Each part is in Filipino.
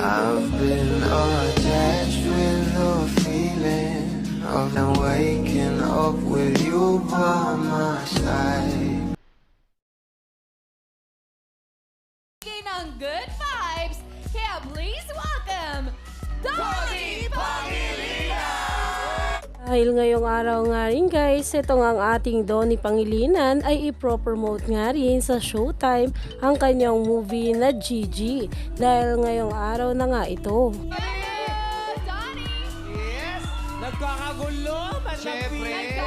I've been attached with the feeling of them waking up with you by my side. Ng good vibes. Kaya please welcome, Dolly! Dahil ngayong araw nga rin guys, ito nga ang ating Donnie Pangilinan ay ipropromote nga rin sa Showtime ang kanyang movie na Gigi. Dahil ngayong araw na nga ito. Yes, Donnie! Yes! Nagkakagulo! Siyempre.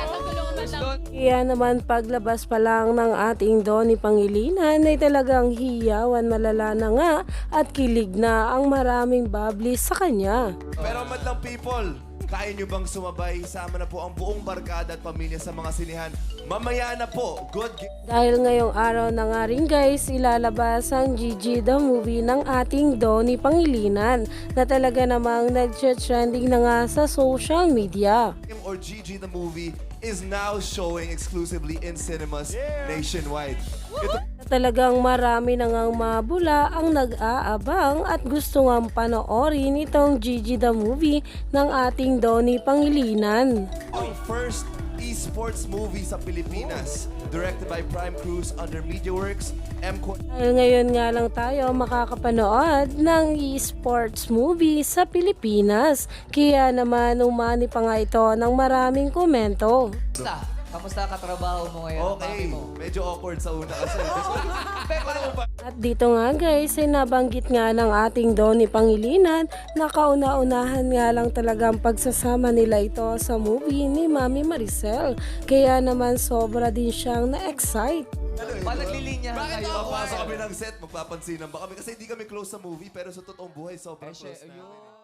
Kaya naman paglabas pa lang ng ating Donnie Pangilinan ay talagang hiyawan malala na nga at kilig na ang maraming bablis sa kanya. Pero madlang people, kaya nyo bang sumabay? Sama na po ang buong barkada at pamilya sa mga sinihan. Mamaya na po. Good Dahil ngayong araw na nga rin guys, ilalabas ang Gigi the movie ng ating Donnie Pangilinan na talaga namang nag-trending na nga sa social media. or Gigi the movie is now showing exclusively in cinemas nationwide. Ito Na Talagang marami na ngang mabula ang nag-aabang at gusto ngang panoorin itong Gigi the movie ng ating Donnie Pangilinan. ang first esports movie sa Pilipinas. Directed by Prime Cruz under MediaWorks, M. Dahil ngayon nga lang tayo makakapanood ng esports movie sa Pilipinas. Kaya naman umani pa nga ito ng maraming komento. Kamusta? Kamusta katrabaho mo ngayon? ang Okay, mo? medyo awkward sa una kasi. At dito nga guys, ay nabanggit nga ng ating Donnie Pangilinan na kauna-unahan nga lang talagang pagsasama nila ito sa movie ni Mami Maricel. Kaya naman sobra din siyang na-excite. Pa naglilinyahan kayo? Papasok kami ng set, magpapansinan ba kami? Kasi hindi kami close sa movie, pero sa totoong buhay, sobrang siya- close na. ayun.